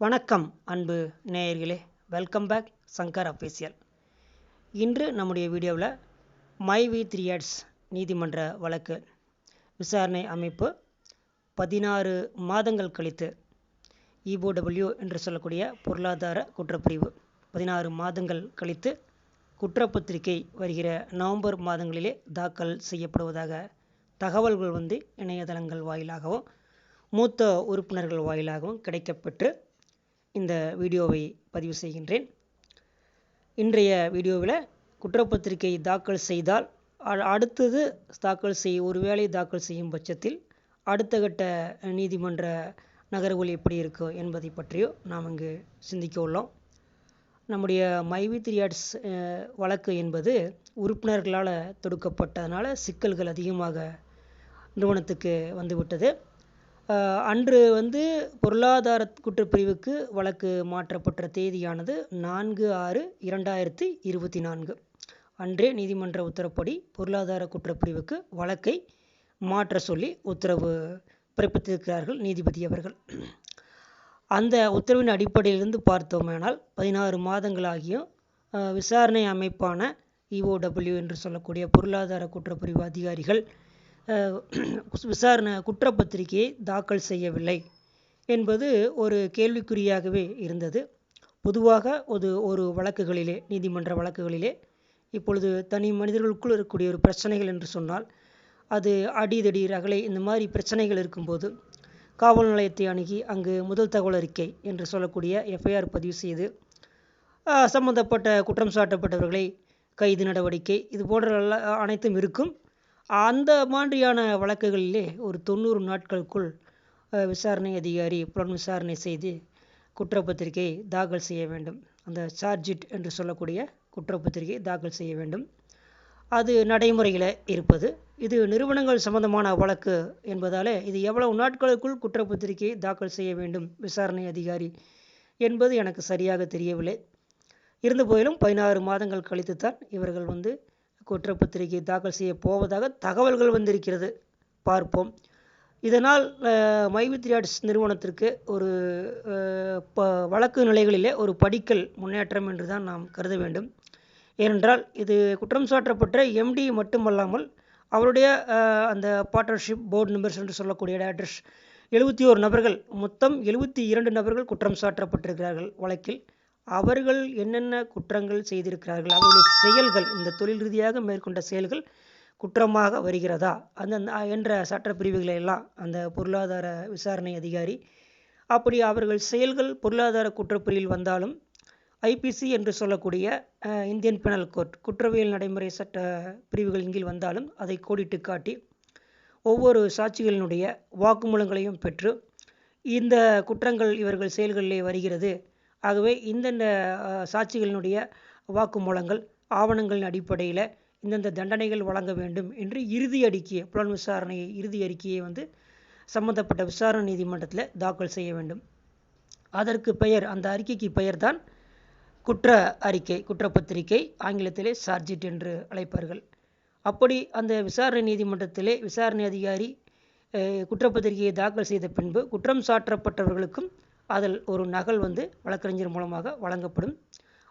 வணக்கம் அன்பு நேயர்களே. வெல்கம் பேக் சங்கர் அஃபீஷியல் இன்று நம்முடைய வீடியோவில் மை வி த்ரீ ஆட்ஸ் நீதிமன்ற வழக்கு விசாரணை அமைப்பு பதினாறு மாதங்கள் கழித்து இஓடபிள்யூ என்று சொல்லக்கூடிய பொருளாதார குற்றப்பிரிவு. பதினாறு மாதங்கள் கழித்து குற்றப்பத்திரிகை வருகிற நவம்பர் மாதங்களிலே தாக்கல் செய்யப்படுவதாக தகவல்கள் வந்து இணையதளங்கள் வாயிலாகவும் மூத்த உறுப்பினர்கள் வாயிலாகவும் கிடைக்கப்பெற்று இந்த வீடியோவை பதிவு செய்கின்றேன். இன்றைய வீடியோவில் குற்றப்பத்திரிகை தாக்கல் செய்தால் அ- அடுத்தது தாக்கல் செய் ஒருவேளை தாக்கல் செய்யும் பட்சத்தில் அடுத்த கட்ட நீதிமன்ற நகர்வுகள் எப்படி இருக்கும் என்பதை பற்றியோ நாம் இங்கு சிந்திக்க உள்ளோம். நம்முடைய மைவி த்ரீ வழக்கு என்பது உறுப்பினர்களால் தொடுக்கப்பட்டதனால சிக்கல்கள் அதிகமாக நிறுவனத்துக்கு வந்துவிட்டது. அன்று வந்து பொருளாதார குற்றப்பிரிவுக்கு வழக்கு மாற்றப்பட்ட தேதியானது நான்கு ஆறு இரண்டாயிரத்தி இருபத்தி நான்கு. அன்றே நீதிமன்ற உத்தரப்படி பொருளாதார குற்றப்பிரிவுக்கு வழக்கை மாற்ற சொல்லி உத்தரவு பிறப்பித்திருக்கிறார்கள் நீதிபதி அவர்கள். அந்த உத்தரவின் அடிப்படையிலிருந்து பார்த்தோமானால் பதினாறு மாதங்களாகியும் விசாரணை அமைப்பான இஓடபிள்யூ என்று சொல்லக்கூடிய பொருளாதார குற்றப்பிரிவு அதிகாரிகள் விசாரணை குற்றப்பத்திரிகையை தாக்கல் செய்யவில்லை என்பது ஒரு கேள்விக்குறியாகவே இருந்தது. பொதுவாக ஒரு ஒரு வழக்குகளிலே நீதிமன்ற வழக்குகளிலே இப்பொழுது தனி மனிதர்களுக்குள் இருக்கக்கூடிய ஒரு பிரச்சனைகள் என்று சொன்னால் அது அடிதடி ரகளை இந்த மாதிரி பிரச்சனைகள் இருக்கும்போது காவல் நிலையத்தை அணுகி அங்கு முதல் தகவல் அறிக்கை என்று சொல்லக்கூடிய எஃப்ஐஆர் பதிவு செய்து சம்பந்தப்பட்ட குற்றம் சாட்டப்பட்டவர்களை கைது நடவடிக்கை இது போன்ற அனைத்தும் இருக்கும். அந்த மாதிரியான வழக்குகளிலே ஒரு தொண்ணூறு நாட்களுக்குள் விசாரணை அதிகாரி புலன் விசாரணை செய்து குற்றப்பத்திரிகை தாக்கல் செய்ய வேண்டும். அந்த சார்ஜிட் என்று சொல்லக்கூடிய குற்றப்பத்திரிகை தாக்கல் செய்ய வேண்டும். அது நடைமுறையில் இருப்பது. இது நிறுவனங்கள் சம்பந்தமான வழக்கு என்பதாலே இது எவ்வளவு நாட்களுக்குள் குற்றப்பத்திரிகையை தாக்கல் செய்ய வேண்டும் விசாரணை அதிகாரி என்பது எனக்கு சரியாக தெரியவில்லை. இருந்த போதிலும் பதினாறு மாதங்கள் கழித்து தான் இவர்கள் வந்து குற்றப்பத்திரிகை தாக்கல் செய்ய போவதாக தகவல்கள் வந்திருக்கிறது. பார்ப்போம். இதனால் மைவித்ரியாட்ஸ் நிறுவனத்திற்கு ஒரு ப- வழக்கு நிலைகளிலே ஒரு படிக்கல் முன்னேற்றம் என்று தான் நாம் கருத வேண்டும். ஏனென்றால் இது குற்றம் சாட்டப்பட்ட எம்டி மட்டுமல்லாமல் அவருடைய அந்த பார்ட்னர்ஷிப் போர்டு மெம்பர்ஸ் என்று சொல்லக்கூடிய டேரக்டர்ஸ் எழுபத்தி ஓரு நபர்கள் மொத்தம் எழுபத்தி இரண்டு நபர்கள் குற்றம் சாட்டப்பட்டிருக்கிறார்கள் வழக்கில். அவர்கள் என்னென்ன குற்றங்கள் செய்திருக்கிறார்கள்? அவருடைய செயல்கள் இந்த தொழில் ரீதியாக மேற்கொண்ட செயல்கள் குற்றமாக வருகிறதா? அந்த என்ற சட்டப்பிரிவுகளை எல்லாம் அந்த பொருளாதார விசாரணை அதிகாரி அப்படி அவர்கள் செயல்கள் பொருளாதார குற்றப்பிரிவில் வந்தாலும் ஐபிசி என்று சொல்லக்கூடிய இந்தியன் பெனல் கோர்ட் குற்றவியல் நடைமுறை சட்ட பிரிவுகளின் கீழ் வந்தாலும் அதை கோடிட்டு காட்டி ஒவ்வொரு சாட்சிகளினுடைய வாக்குமூலங்களையும் பெற்று இந்த குற்றங்கள் இவர்கள் செயல்களிலே வருகிறது. ஆகவே இந்தந்த சாட்சிகளினுடைய வாக்குமூலங்கள் ஆவணங்களின் அடிப்படையில் இந்தந்த தண்டனைகள் வழங்க வேண்டும் என்று இறுதி அறிக்கையை புலன் விசாரணையை இறுதி அறிக்கையை வந்து சம்பந்தப்பட்ட விசாரணை நீதிமன்றத்தில் தாக்கல் செய்ய வேண்டும். அதற்கு பெயர் அந்த அறிக்கைக்கு பெயர்தான் குற்ற அறிக்கை குற்றப்பத்திரிகை ஆங்கிலத்திலே சார்ஜிட் என்று அழைப்பார்கள். அப்படி அந்த விசாரணை நீதிமன்றத்திலே விசாரணை அதிகாரி குற்றப்பத்திரிகையை தாக்கல் செய்த பின்பு குற்றம் சாட்டப்பட்டவர்களுக்கும் அதில் ஒரு நகல் வந்து வழக்கறிஞர் மூலமாக வழங்கப்படும்.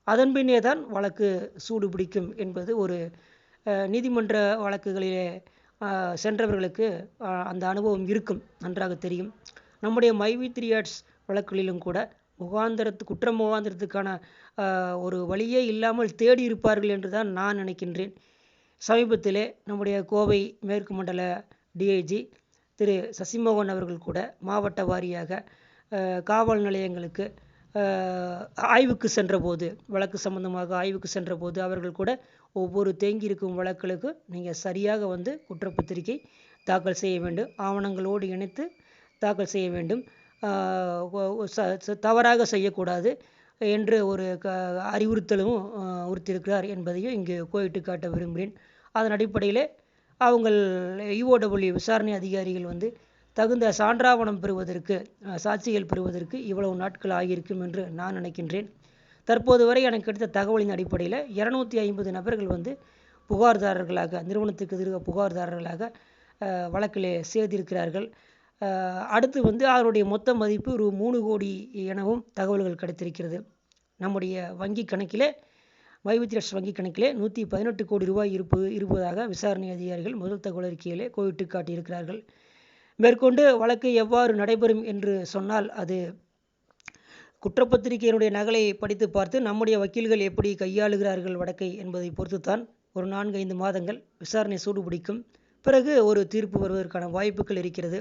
அதன் பின்னே தான் வழக்கு சூடு பிடிக்கும் என்பது ஒரு நீதிமன்ற வழக்குகளிலே சென்றவர்களுக்கு அந்த அனுபவம் இருக்கும் நன்றாக தெரியும். நம்முடைய மைவி த்ரீ ஆட்ஸ் வழக்குகளிலும் கூட முகாந்திரத்து குற்ற முகாந்திரத்துக்கான ஒரு வழியே இல்லாமல் தேடி இருப்பார்கள் என்று தான் நான் நினைக்கின்றேன். சமீபத்திலே நம்முடைய கோவை மேற்கு மண்டல டிஐஜி திரு சசிமோகன் அவர்கள் கூட மாவட்ட வாரியாக காவல் நிலையங்களுக்கு ஆய்வுக்கு சென்றபோது வழக்கு சம்பந்தமாக ஆய்வுக்கு சென்றபோது அவர்கள் கூட ஒவ்வொரு தேங்கி இருக்கும் வழக்குகளுக்கு நீங்கள் சரியாக வந்து குற்றப்பத்திரிகை தாக்கல் செய்ய வேண்டும். ஆவணங்களோடு இணைத்து தாக்கல் செய்ய வேண்டும். தவறாக செய்யக்கூடாது என்று ஒரு க அறிவுறுத்தலும் உறுத்தியிருக்கிறார் என்பதையும் இங்கு கோயிட்டு காட்ட விரும்புகிறேன். அதன் அடிப்படையில் அவங்கள் இஓடபிள்யூ விசாரணை அதிகாரிகள் வந்து தகுந்த சான்றாவணம் பெறுவதற்கு சாட்சிகள் பெறுவதற்கு இவ்வளவு நாட்கள் ஆகியிருக்கும் என்று நான் நினைக்கின்றேன். தற்போது வரை எனக்கு கிடைத்த தகவலின் அடிப்படையில் இரநூத்தி ஐம்பது நபர்கள் வந்து புகார்தாரர்களாக நிறுவனத்துக்கு எதிராக புகார்தாரர்களாக வழக்கில் வழக்கிலே சேர்த்திருக்கிறார்கள் அடுத்து வந்து அவருடைய மொத்த மதிப்பு ஒரு மூணு கோடி எனவும் தகவல்கள் கிடைத்திருக்கிறது. நம்முடைய வங்கி கணக்கிலே வைவித் வங்கி கணக்கிலே நூற்றி பதினெட்டு கோடி ரூபாய் இருப்பு இருப்பதாக விசாரணை அதிகாரிகள் முதல் தகவல் அறிக்கையிலே கோவிட்டு காட்டியிருக்கிறார்கள். மேற்கொண்டு வழக்கு எவ்வாறு நடைபெறும் என்று சொன்னால் அது குற்றப்பத்திரிகையினுடைய நகலை படித்து பார்த்து நம்முடைய வக்கீல்கள் எப்படி கையாளுகிறார்கள் வழக்கை என்பதை பொறுத்துத்தான் ஒரு நான்கு ஐந்து மாதங்கள் விசாரணை சூடுபிடிக்கும் பிறகு ஒரு தீர்ப்பு வருவதற்கான வாய்ப்புகள் இருக்கிறது.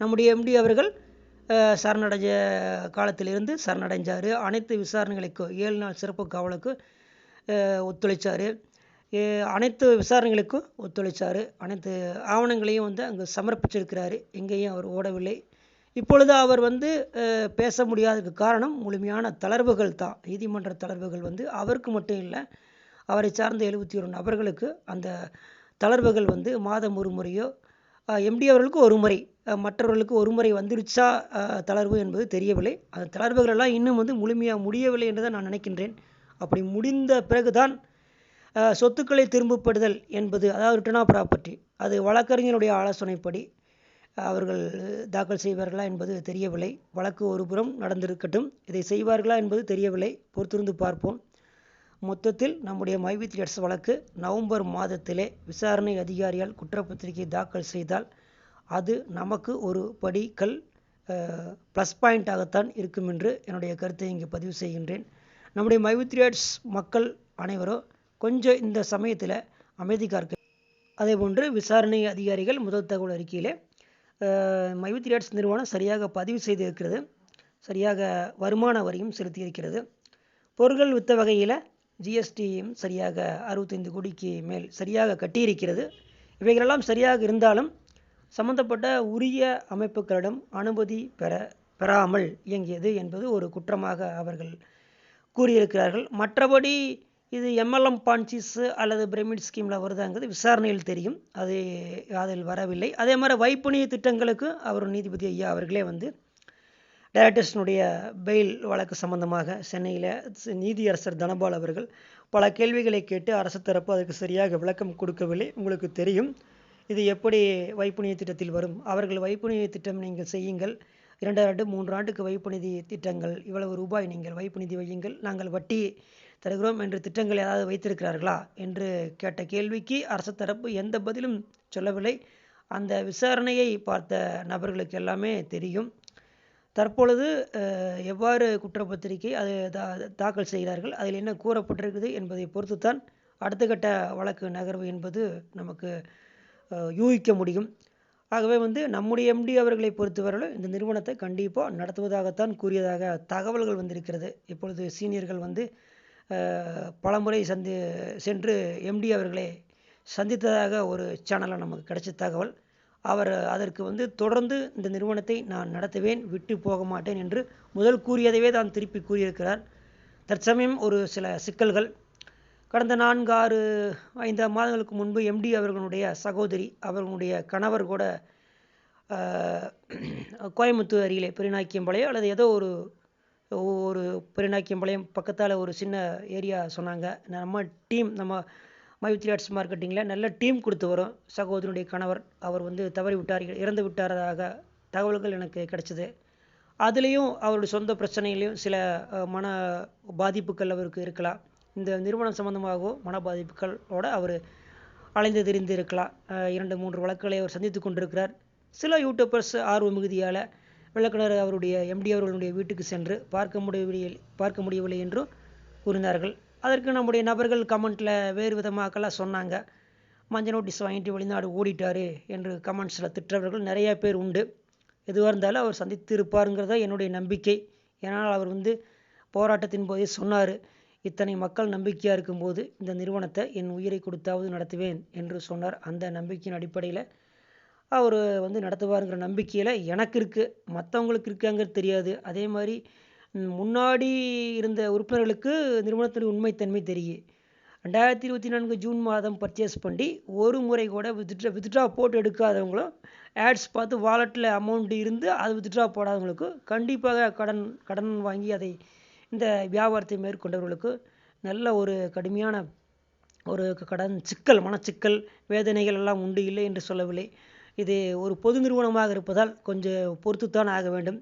நம்முடைய எம்டி அவர்கள் சரணடைஞ்ச காலத்திலிருந்து சரணடைஞ்சார். அனைத்து விசாரணைகளுக்கும் ஏழு நாள் சிறப்பு காவலுக்கு ஒத்துழைச்சார். அனைத்து விசாரணைகளுக்கும் ஒத்துழைச்சார். அனைத்து ஆவணங்களையும் வந்து அங்கே சமர்ப்பிச்சிருக்கிறாரு. எங்கேயும் அவர் ஓடவில்லை. இப்பொழுது அவர் வந்து பேச முடியாததுக்கு காரணம் முழுமையான தளர்வுகள் தான். நீதிமன்ற தளர்வுகள் வந்து அவருக்கு மட்டும் இல்லை அவரை சார்ந்த எழுபத்தி ஒரு நபர்களுக்கு அந்த தளர்வுகள் வந்து மாதம் ஒரு முறையோ எம்டி அவர்களுக்கு ஒரு முறை மற்றவர்களுக்கு ஒரு முறை வந்துருச்சா தளர்வு என்பது தெரியவில்லை. அந்த தளர்வுகள் எல்லாம் இன்னும் வந்து முழுமையாக முடியவில்லை என்று தான் நான் நினைக்கின்றேன். அப்படி முடிந்த பிறகுதான் சொத்துக்களை திரும்பப்படுதல் என்பது அதாவது ரிட்டர்ன் ஆஃப் ப்ராப்பர்ட்டி அது வழக்கறிஞருடைய ஆலோசனைப்படி அவர்கள் தாக்கல் செய்வார்களா என்பது தெரியவில்லை. வழக்கு ஒருபுறம் நடந்திருக்கட்டும் இதை செய்வார்களா என்பது தெரியவில்லை. பொறுத்திருந்து பார்ப்போம். மொத்தத்தில் நம்முடைய மைவி எட்ஸ் வழக்கு நவம்பர் மாதத்திலே விசாரணை அதிகாரியால் குற்றப்பத்திரிகை தாக்கல் செய்தால் அது நமக்கு ஒரு படிக்கல் ப்ளஸ் பாயிண்ட்டாகத்தான் இருக்கும் என்று என்னுடைய கருத்தை இங்கே பதிவு செய்கின்றேன். நம்முடைய மைவித்ரியட்ஸ் மக்கள் அனைவரும் கொஞ்சம் இந்த சமயத்தில் அமைதி காக்க அதே போன்று விசாரணை அதிகாரிகள் முதல் தகவல் அறிக்கையிலே மைவித்ரியட்ஸ் நிறுவனம் சரியாக பதிவு செய்திருக்கிறது. சரியாக வருமான வரியும் செலுத்தியிருக்கிறது. பொருட்கள் வித்த வகையில் ஜிஎஸ்டியும் சரியாக அறுபத்தைந்து கோடிக்கு மேல் சரியாக கட்டியிருக்கிறது. இவைகளெல்லாம் சரியாக இருந்தாலும் சம்பந்தப்பட்ட உரிய அமைப்புகளிடம் அனுமதி பெற பெறாமல் இயங்கியது என்பது ஒரு குற்றமாக அவர்கள் கூறியிருக்கிறார்கள். மற்றபடி இது எம்எல்எம் பான்சிஸ் அல்லது பிரமிட் ஸ்கீமில் வருதாங்கிறது விசாரணையில் தெரியும். அது அதில் வரவில்லை. அதே மாதிரி வைப்புணிய திட்டங்களுக்கு அவர் நீதிபதி ஐயா அவர்களே வந்து டைரக்டர்ஸினுடைய பெயில் வழக்கு சம்பந்தமாக சென்னையில் நீதியரசர் தனபால் அவர்கள் பல கேள்விகளை கேட்டு அரசு தரப்பு அதற்கு சரியாக விளக்கம் கொடுக்கவில்லை. உங்களுக்கு தெரியும். இது எப்படி வைப்புணிய திட்டத்தில் வரும்? அவர்கள் வைப்புணிய திட்டம் நீங்கள் செய்யுங்கள். இரண்டு ஆண்டு மூன்று ஆண்டுக்கு வைப்பு நிதி திட்டங்கள். இவ்வளவு ரூபாய் நீங்கள் வைப்பு நிதி வையுங்கள். நாங்கள் வட்டி தருகிறோம் என்று திட்டங்கள் ஏதாவது வைத்திருக்கிறார்களா என்று கேட்ட கேள்விக்கு அரசு தரப்பு எந்த பதிலும் சொல்லவில்லை. அந்த விசாரணையை பார்த்த நபர்களுக்கு எல்லாமே தெரியும். தற்பொழுது எவ்வாறு குற்றப்பத்திரிகை அதை தா தாக்கல் செய்கிறார்கள் அதில் என்ன கூறப்பட்டிருக்குது என்பதை பொறுத்து தான் அடுத்த கட்ட வழக்கு நகர்வு என்பது நமக்கு யூகிக்க முடியும். ஆகவே வந்து நம்முடைய எம்டி அவர்களை பொறுத்தவரையில் இந்த நிறுவனத்தை கண்டிப்பாக நடத்துவதாகத்தான் கூறியதாக தகவல்கள் வந்திருக்கிறது. இப்பொழுது சீனியர்கள் வந்து பலமுறை சந்தி சென்று எம்டி அவர்களை சந்தித்ததாக ஒரு சேனலில் நமக்கு கிடைச்ச தகவல். அவர் அதற்கு வந்து தொடர்ந்து இந்த நிறுவனத்தை நான் நடத்துவேன் விட்டு போக மாட்டேன் என்று முதல் கூறியதைவே தான் திருப்பி கூறியிருக்கிறார். தற்சமயம் ஒரு சில சிக்கல்கள். கடந்த நான்கு ஆறு ஐந்து மாதங்களுக்கு முன்பு எம்டி அவர்களுடைய சகோதரி அவர்களுடைய கணவர் கூட கோயம்புத்தூர் அருகிலே பெருநாக்கியம்பாளையோ அல்லது ஏதோ ஒரு ஒரு பெரியநாய்க்கியம்பாளையம் பக்கத்தால் ஒரு சின்ன ஏரியா சொன்னாங்க. நம்ம டீம் நம்ம மைத்ரி ஆர்ட்ஸ் மார்க்கெட்டிங்கில் நல்ல டீம் கொடுத்து வரும். சகோதரனுடைய கணவர் அவர் வந்து தவறி விட்டார் இறந்து விட்டாரதாக தகவல்கள் எனக்கு கிடைச்சிது. அதுலேயும் அவருடைய சொந்த பிரச்சனையிலையும் சில மன பாதிப்புகள் அவருக்கு இருக்கலாம். இந்த நிறுவனம் சம்மந்தமாகவும் மன பாதிப்புகளோடு அவர் அலைந்து திரிந்து இருக்கலாம். இரண்டு மூன்று வழக்குகளை அவர் சந்தித்து கொண்டிருக்கிறார். சில யூடியூபர்ஸ் ஆர்வ மிகுதியால் விளக்குனர் அவருடைய எம்டி அவர்களுடைய வீட்டுக்கு சென்று பார்க்க முடியவில்லை பார்க்க முடியவில்லை என்றும் கூறினார்கள். அதற்கு நம்முடைய நபர்கள் கமெண்ட்டில் வேறு விதமாக்கெல்லாம் சொன்னாங்க. மஞ்சள் நோட்டீஸ் வாங்கிட்டு வெளிநாடு ஓடிட்டாரு என்று கமெண்ட்ஸில் திட்டவர்கள் நிறையா பேர் உண்டு. எதுவாக இருந்தாலும் அவர் சந்தித்து இருப்பாருங்கிறத என்னுடைய நம்பிக்கை. ஏன்னால் அவர் வந்து போராட்டத்தின் போதே சொன்னார் இத்தனை மக்கள் நம்பிக்கையாக இருக்கும்போது இந்த நிறுவனத்தை என் உயிரை கொடுத்தாவது நடத்துவேன் என்று சொன்னார். அந்த நம்பிக்கையின் அடிப்படையில் அவர் வந்து நடத்துவாருங்கிற நம்பிக்கையில் எனக்கு இருக்குது மற்றவங்களுக்கு இருக்காங்கிறது தெரியாது. அதே மாதிரி முன்னாடி இருந்த உறுப்பினர்களுக்கு நிறுவனத்தின் உண்மைத்தன்மை தெரியும். ரெண்டாயிரத்தி இருபத்தி நான்கு ஜூன் மாதம் பர்ச்சேஸ் பண்ணி ஒரு முறை கூட வித்ட்ரா வித்ட்ரா போட்டு எடுக்காதவங்களும் ஆட்ஸ் பார்த்து வாலெட்டில் அமௌண்ட் இருந்து அது வித்ட்ரா போடாதவங்களுக்கு கண்டிப்பாக கடன் கடன் வாங்கி அதை இந்த வியாபாரத்தை மேற்கொண்டவர்களுக்கு நல்ல ஒரு கடுமையான ஒரு கடன் சிக்கல் மனச்சிக்கல் வேதனைகள் எல்லாம் உண்டு இல்லை என்று சொல்லவில்லை. இது ஒரு பொது நிறுவனமாக இருப்பதால் கொஞ்சம் பொறுத்துத்தான் ஆக வேண்டும்.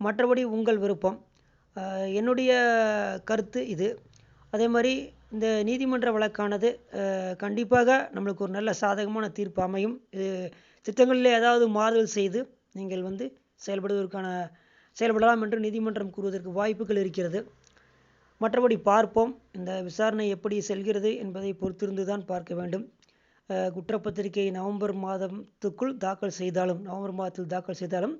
மற்றபடி உங்கள் விருப்பம். என்னுடைய கருத்து இது. அதே மாதிரி இந்த நீதிமன்ற வழக்கானது கண்டிப்பாக நம்மளுக்கு ஒரு நல்ல சாதகமான தீர்ப்பு அமையும். இது திட்டங்களில் ஏதாவது மாறுதல் செய்து நீங்கள் வந்து செயல்படுவதற்கான செயல்படலாம் என்று நீதிமன்றம் கூறுவதற்கு வாய்ப்புகள் இருக்கிறது. மற்றபடி பார்ப்போம். இந்த விசாரணை எப்படி செல்கிறது என்பதை பொறுத்திருந்து தான் பார்க்க வேண்டும். அஹ், குற்றப்பத்திரிகை நவம்பர் மாதத்துக்குள் தாக்கல் செய்தாலும் நவம்பர் மாதத்தில் தாக்கல் செய்தாலும்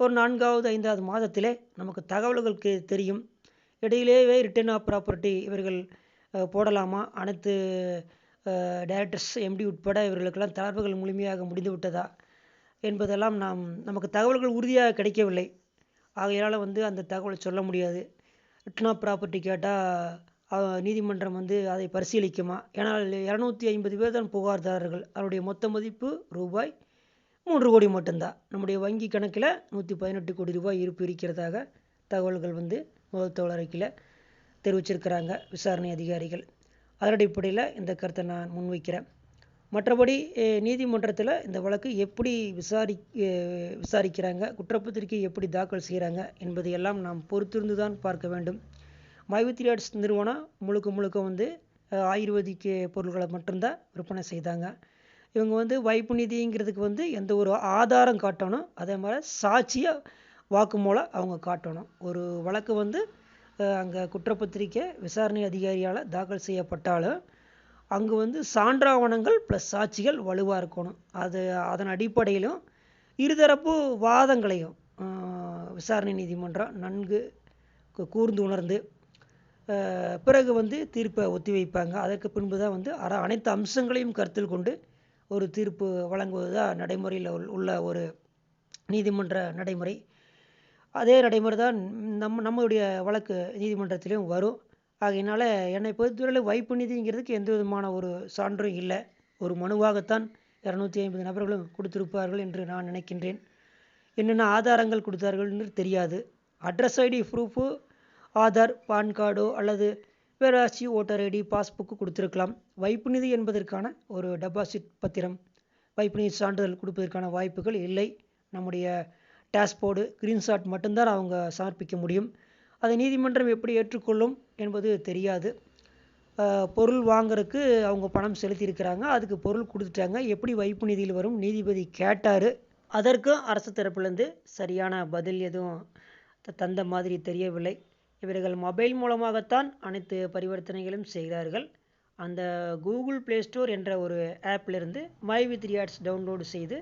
ஒரு நான்காவது ஐந்தாவது மாதத்திலே நமக்கு தகவல்களுக்கு தெரியும். இடையிலேயே ரிட்டர்ன் ஆஃப் ப்ராப்பர்ட்டி இவர்கள் போடலாமா? அனைத்து டைரக்டர்ஸ் எம்டி உட்பட இவர்களுக்கெல்லாம் தளர்வுகள் முழுமையாக முடிந்து விட்டதா? என்பதெல்லாம் நாம் நமக்கு தகவல்கள் உறுதியாக கிடைக்கவில்லை. ஆகையால் வந்து அந்த தகவலை சொல்ல முடியாது. ரிட்டர்ன் ஆஃப் ப்ராப்பர்ட்டி கேட்டால் நீதிமன்றம் வந்து அதை பரிசீலிக்குமா? ஏன்னால் இரநூத்தி ஐம்பது பேர் தான் புகார்தாரர்கள். அவருடைய மொத்த மதிப்பு ரூபாய் மூன்று கோடி மட்டும்தான். நம்முடைய வங்கி கணக்கில் நூற்றி பதினெட்டு கோடி ரூபாய் இருப்பு இருக்கிறதாக தகவல்கள் வந்து முதல் தகவல் அறிக்கையில் தெரிவிச்சிருக்கிறாங்க விசாரணை அதிகாரிகள். அதன் அடிப்படையில் இந்த கருத்தை நான் முன்வைக்கிறேன். மற்றபடி நீதிமன்றத்தில் இந்த வழக்கு எப்படி விசாரி விசாரிக்கிறாங்க குற்றப்பத்திரிகை எப்படி தாக்கல் செய்கிறாங்க என்பதையெல்லாம் நாம் பொறுத்திருந்து தான் பார்க்க வேண்டும். மைவித்ரியாட்ஸ் நிறுவனம் முழுக்க முழுக்க வந்து ஆயுர்வேதிக்கு பொருள்களை மட்டும்தான் விற்பனை செய்தாங்க. இவங்க வந்து வைப்பு நிதிங்கிறதுக்கு வந்து எந்த ஒரு ஆதாரம் காட்டணும் அதே மாதிரி சாட்சியாக வாக்குமூலம் அவங்க காட்டணும். ஒரு வழக்கு வந்து அங்கே குற்றப்பத்திரிக்கை விசாரணை அதிகாரியால் தாக்கல் செய்யப்பட்டாலும் அங்கு வந்து சான்றாவணங்கள் ப்ளஸ் சாட்சிகள் வலுவாக இருக்கணும். அது அதன் அடிப்படையிலும் இருதரப்பு வாதங்களையும் விசாரணை நீதிமன்றம் நன்கு கூர்ந்து உணர்ந்து பிறகு வந்து தீர்ப்பை ஒத்திவைப்பாங்க. அதற்கு பின்பு தான் வந்து அர அனைத்து அம்சங்களையும் கருத்தில் கொண்டு ஒரு தீர்ப்பு வழங்குவது தான் நடைமுறையில் உள்ள ஒரு நீதிமன்ற நடைமுறை. அதே நடைமுறை தான் நம்ம நம்மளுடைய வழக்கு நீதிமன்றத்திலையும் வரும். ஆகையினால என்னை பொறுத்தவரையில் வைப்பு நிதிங்கிறதுக்கு எந்த விதமான ஒரு சான்றும் இல்லை. ஒரு மனுவாகத்தான் இரநூத்தி ஐம்பது நபர்களும் கொடுத்திருப்பார்கள் என்று நான் நினைக்கின்றேன். என்னென்ன ஆதாரங்கள் கொடுத்தார்கள் என்று தெரியாது. Address ID proof Aadhaar PAN கார்டோ அல்லது வேறு ஏதாச்சும் ஓட்டர் ஐடி பாஸ்புக்கு கொடுத்துருக்கலாம். வைப்பு நிதி என்பதற்கான ஒரு டெபாசிட் பத்திரம். வைப்பு நிதி சான்றிதழ் கொடுப்பதற்கான வாய்ப்புகள் இல்லை. நம்முடைய டேஷ்போர்டு கிரீன்ஷாட் மட்டும்தான் அவங்க சமர்ப்பிக்க முடியும். அதை நீதிமன்றம் எப்படி ஏற்றுக்கொள்ளும் என்பது தெரியாது. பொருள் வாங்குறதுக்கு அவங்க பணம் செலுத்தியிருக்கிறாங்க. அதுக்கு பொருள் கொடுத்துட்டாங்க. எப்படி வைப்பு நிதியில் வரும்? நீதிபதி கேட்டார். அதற்கும் அரசு தரப்புலேருந்து சரியான பதில் எதுவும் தந்த மாதிரி தெரியவில்லை. இவர்கள் மொபைல் மூலமாகத்தான் அனைத்து பரிவர்த்தனைகளும் செய்கிறார்கள். அந்த கூகுள் ப்ளே ஸ்டோர் என்ற ஒரு ஆப்பிலிருந்து மை வித் ரியாட்ஸ் டவுன்லோடு செய்து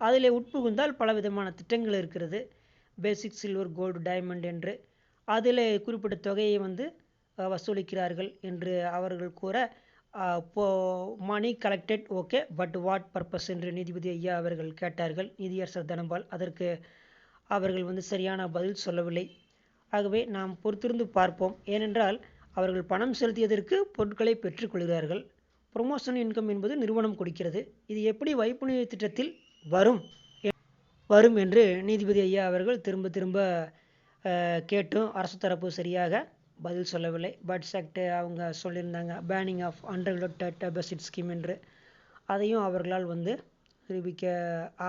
அதில் உட்புகுந்தால் பல விதமான திட்டங்கள் இருக்கிறது. பேசிக் சில்வர் கோல்டு டைமண்ட் என்று அதில் குறிப்பிட்ட தொகையை வந்து வசூலிக்கிறார்கள் என்று அவர்கள் கூற இப்போ money collected okay but what purpose என்று நீதிபதி ஐயா அவர்கள் கேட்டார்கள். நீதியரசர் தனபால் அதற்கு அவர்கள் வந்து சரியான பதில் சொல்லவில்லை. ஆகவே நாம் பொறுத்திருந்து பார்ப்போம். ஏனென்றால் அவர்கள் பணம் செலுத்தியதற்கு பொருட்களை பெற்றுக்கொள்கிறார்கள் ப்ரொமோஷன் இன்கம் என்பது நிறுவனம் கொடுக்கிறது. இது எப்படி வைப்பு திட்டத்தில் வரும் வரும் என்று நீதிபதி ஐயா அவர்கள் திரும்ப திரும்ப கேட்டும் அரசு தரப்பு சரியாக பதில் சொல்லவில்லை. பட்ஸ் ஆக்ட் அவங்க சொல்லியிருந்தாங்க banning of unregulated deposit scheme என்று. அதையும் அவர்களால் வந்து நிரூபிக்க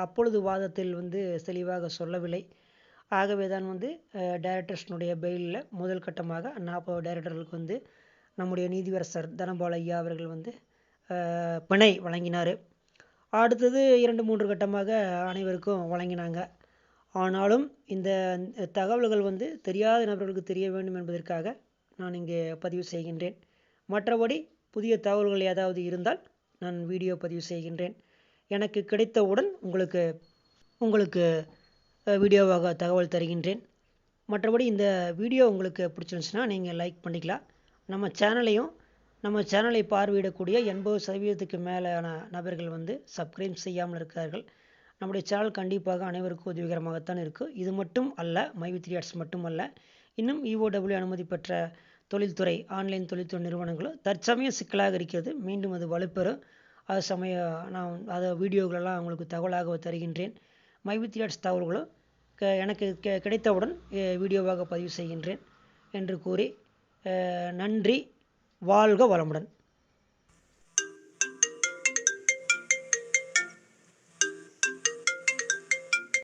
அப்பொழுது வாதத்தில் வந்து தெளிவாக சொல்லவில்லை. ஆகவே தான் வந்து டைரக்டர்ஸ்னுடைய பெயிலில் முதல் கட்டமாக நாற்பது டைரக்டர்களுக்கு வந்து நம்முடைய நீதிவரசர் தனபால் ஐயா அவர்கள் வந்து பிணை வழங்கினார். அடுத்தது இரண்டு மூன்று கட்டமாக அனைவருக்கும் வழங்கினாங்க. ஆனாலும் இந்த தகவல்கள் வந்து தெரியாத நபர்களுக்கு தெரிய வேண்டும் என்பதற்காக நான் இங்கே பதிவு செய்கின்றேன். மற்றபடி புதிய தகவல்கள் ஏதாவது இருந்தால் நான் வீடியோ பதிவு செய்கின்றேன். எனக்கு கிடைத்தவுடன் உங்களுக்கு உங்களுக்கு வீடியோவாக தகவல் தருகின்றேன். மற்றபடி இந்த வீடியோ உங்களுக்கு பிடிச்சிருந்துச்சுன்னா நீங்கள் லைக் பண்ணிக்கலாம். நம்ம சேனலையும் நம்ம சேனலை பார்வையிடக்கூடிய எண்பது சதவீதத்துக்கு மேலான நபர்கள் வந்து சப்ஸ்கிரைப் செய்யாமல் இருக்கிறார்கள் நம்முடைய சேனல் கண்டிப்பாக அனைவருக்கும் உதவிகரமாகத்தான் இருக்குது இது மட்டும் அல்ல மைவி த்ரீ ஆர்ட்ஸ் மட்டும் அல்ல இன்னும் இஓடபிள்யூ அனுமதி பெற்ற தொழில்துறை ஆன்லைன் தொழில்துறை நிறுவனங்களும் தற்சமயம் சிக்கலாக இருக்கிறது. மீண்டும் அது வலுப்பெறும். அது சமயம் நான் அதை வீடியோக்களெல்லாம் உங்களுக்கு தகவலாக தருகின்றேன். மைவி ஆர்ட்ஸ் தகவல்களும் க எனக்கு கெ- கிடைத்தவுடன் வீடியோவாக பதிவு செய்கின்றேன் என்று கூறி நன்றி வாழ்க வளமுடன்.